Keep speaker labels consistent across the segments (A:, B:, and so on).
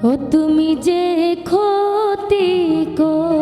A: ও তুমি যে ক্ষতি কো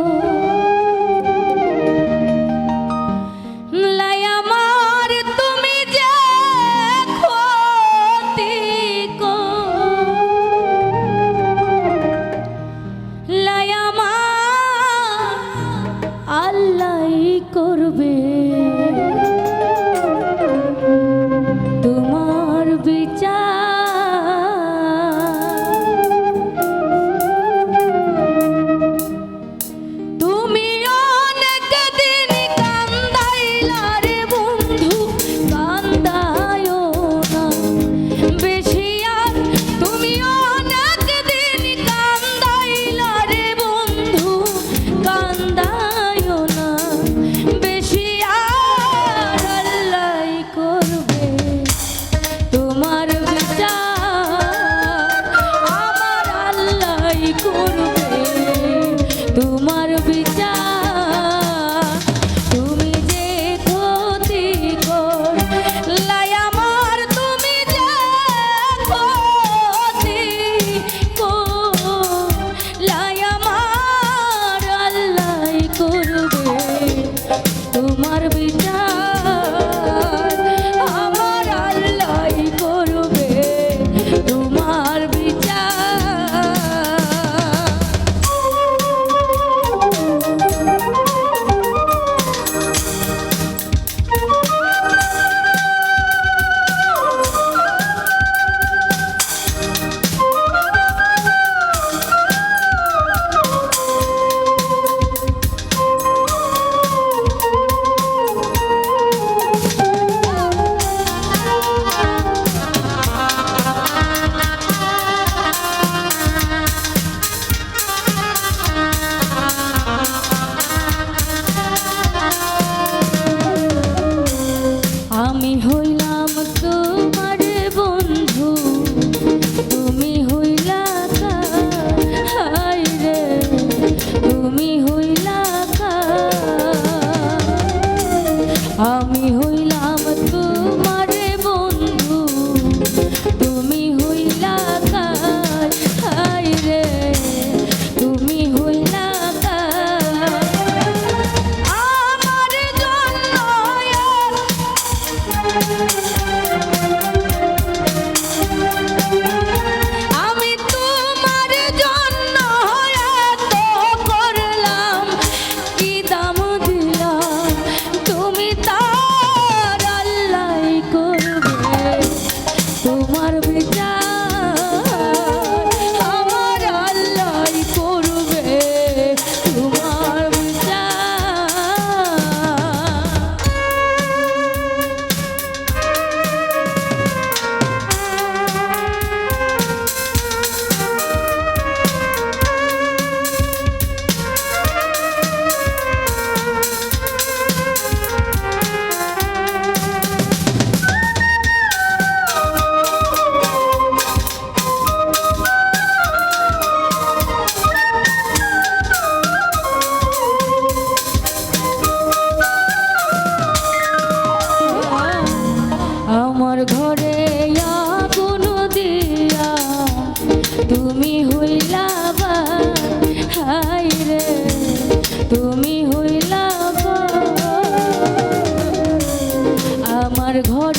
A: আমি হইলাম আপন দিয়া। তুমি হইলাবা হাই তুমি হইলাবা আমার ঘর